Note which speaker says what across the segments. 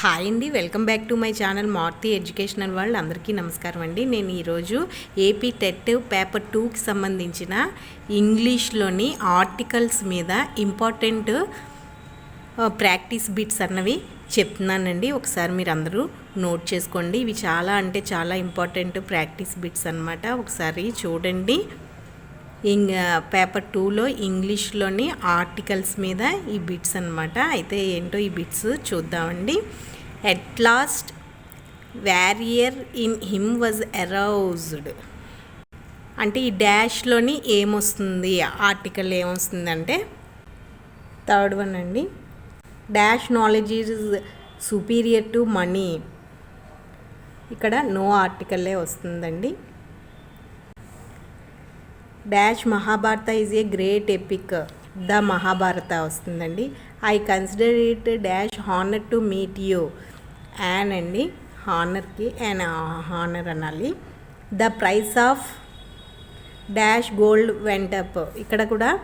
Speaker 1: Hi అండి welcome back to my channel Marthi educational world. అందరికీ నమస్కారం అండి. నేను ఈరోజు ఏపీ టెట్ పేపర్ టూకి సంబంధించిన ఇంగ్లీష్లోని ఆర్టికల్స్ మీద ఇంపార్టెంట్ ప్రాక్టీస్ బిట్స్ అన్నవి చెప్తున్నానండి. ఒకసారి మీరు అందరూ నోట్ చేసుకోండి. ఇవి చాలా అంటే చాలా ఇంపార్టెంట్ ప్రాక్టీస్ బిట్స్ అనమాట ఒకసారి చూడండి. ఇంగ్ పేపర్ టూలో ఇంగ్లీష్లోని ఆర్టికల్స్ మీద ఈ బిట్స్ అనమాట అయితే ఏంటో ఈ బిట్స్ చూద్దామండి. At last warrior in him was aroused అంటే ఈ డాష్లోని ఏమొస్తుంది? ఆర్టికల్ ఏమొస్తుందంటే థర్డ్ వన్ అండి. Dash knowledge is superior to money ఇక్కడ నో ఆర్టికల్లే వస్తుందండి. Dash Mahabharata is a great epic. The Mahabharata వస్తుందండి. I consider it dash honour to meet you. An అండి. హానర్కి యాన్ హానర్ అనాలి. The price of dash gold went up ఇక్కడ కూడా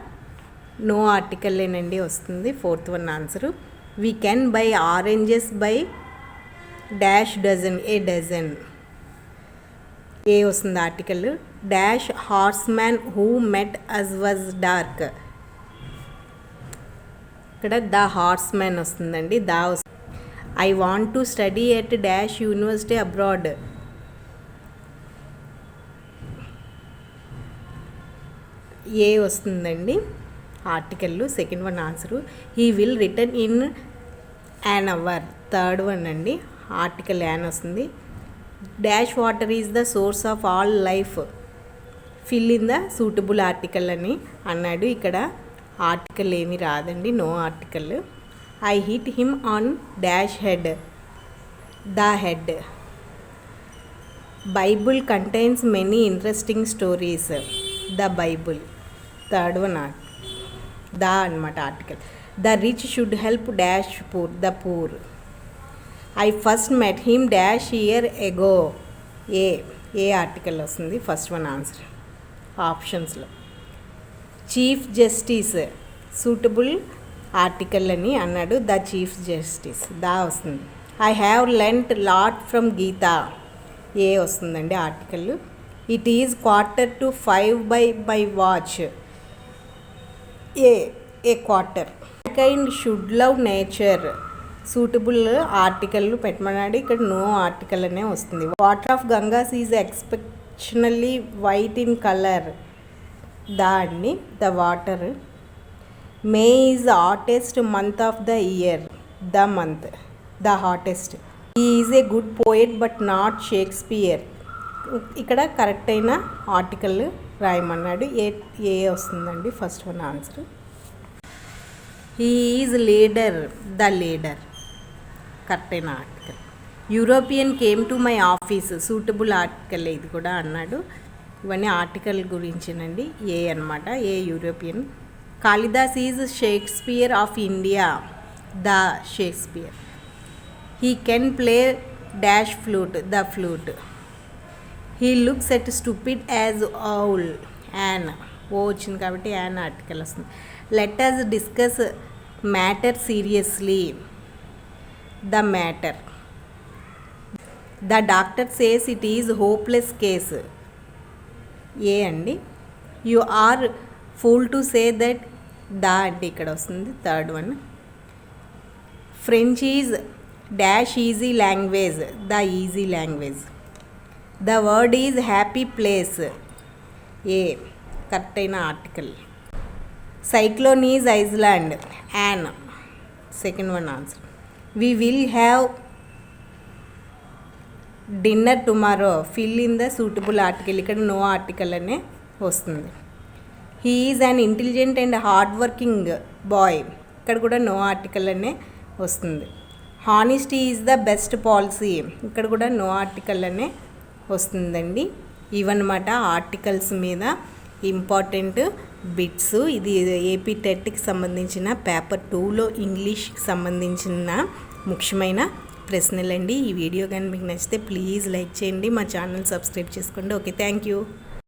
Speaker 1: no ఆర్టికల్లేనండి వస్తుంది. Fourth one answer. We can buy oranges by dash dozen a dozen. A వస్తుంది article? Dash horse man who met us was dark. ఇక్కడ the horse man వస్తుందండి the I want to study at dash university abroad. A వస్తుందండి? Article second one answer. He will return in an hour third one అండి. Article an వస్తుంది. Dash water is the source of all life fill in the suitable article అని అన్నాడు. ఇక్కడ article ఏమి రాదండి no article I hit him on dash head the head Bible contains many interesting stories the Bible third one art the అనమాట article the rich should help dash poor the poor I first met him dash year ago a a article వస్తుంది first one answer ఆప్షన్స్లో chief justice suitable article అని అన్నాడు the chief justice దా వస్తుంది. I have learnt lot from Gita a వస్తుందండి article it is quarter to five by by watch a a quarter kind should love nature suitable article పెట్టమన్నాడు. ఇక్కడ no article అనే వస్తుంది. Water of Ganges is exceptionally white in colour దాన్ని the water May is hottest month of the year the month the hottest he is a good poet but not Shakespeare ఇక్కడ correct అయిన article రాయమన్నాడు. A a వస్తుందండి? First one answer he is leader the leader correct అయిన article? European came to my office suitable article ఇది కూడా అన్నాడు. ఇవన్నీ article గురించినండి. ఏ అనమాట a European? Kalidas is Shakespeare of India the Shakespeare. He can play dash flute the flute. He looks at stupid as owl an. O వచ్చింది కాబట్టి an article వస్తుంది. Let us discuss matter seriously. The matter. The doctor says it is hopeless case. A అండి? You are fool to say that the అంటే ఇక్కడ వస్తుంది third one. French is dash easy language the easy language. The word is happy place. A correct అయిన article. Cyclone is Iceland. An second one answer. We will have dinner tomorrow fill in the suitable article ఇక్కడ no article అనే వస్తుంది. He is an intelligent and hard working boy ఇక్కడ కూడా no article అనే వస్తుంది. Honesty is the best policy ఇక్కడ కూడా no article అనే వస్తుందండి. ఇవన్నమాట ఆర్టికల్స్ మీద ఇంపార్టెంట్ బిట్స్. ఇది ఏపీ టెట్కి సంబంధించిన పేపర్ టూలో ఇంగ్లీష్కి సంబంధించిన ముఖ్యమైన ప్రశ్నలండి. ఈ వీడియో కానీ మీకు నచ్చితే ప్లీజ్ లైక్ చేయండి. మా ఛానల్ సబ్స్క్రైబ్ చేసుకోండి. Okay thank you.